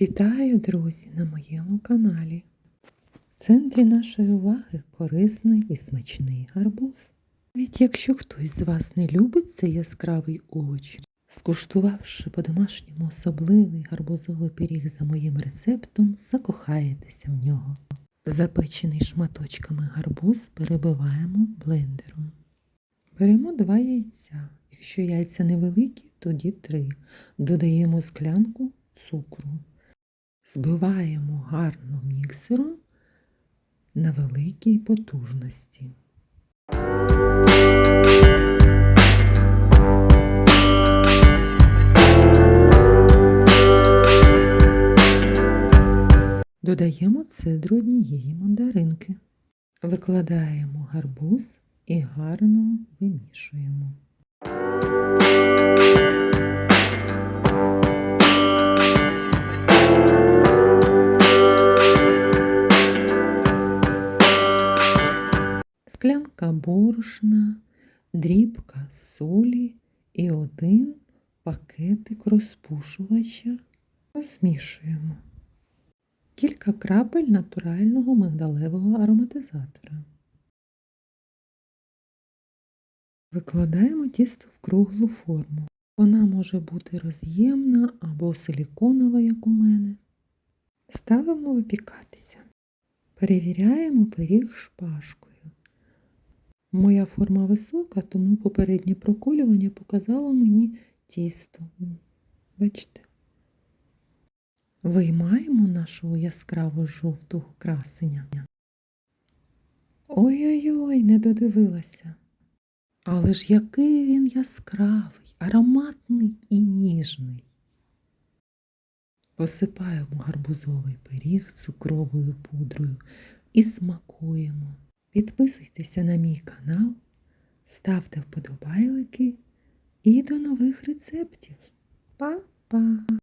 Вітаю, друзі, на моєму каналі. В центрі нашої уваги корисний і смачний гарбуз. Навіть якщо хтось з вас не любить цей яскравий овоч, скуштувавши по-домашньому особливий гарбузовий пиріг за моїм рецептом, закохаєтеся в нього. Запечений шматочками гарбуз перебиваємо блендером. Беремо два яйця. Якщо яйця невеликі, тоді три. Додаємо склянку цукру. Збиваємо гарно міксером на великій потужності. Додаємо цедру однієї мандаринки. Викладаємо гарбуз і гарно вимішуємо. Борошна, дрібка солі і один пакетик розпушувача розмішуємо. Кілька крапель натурального мигдалевого ароматизатора. Викладаємо тісто в круглу форму. Вона може бути роз'ємна або силіконова, як у мене. Ставимо випікатися. Перевіряємо пиріг шпажкою. Моя форма висока, тому попереднє проколювання показало мені тісто. Бачите? Виймаємо нашого яскраво жовтого красення. Ой-ой-ой, не додивилася. Але ж який він яскравий, ароматний і ніжний. Посипаємо гарбузовий пиріг цукровою пудрою і смакуємо. Підписуйтеся на мій канал, ставте вподобайлики і до нових рецептів. Па-па!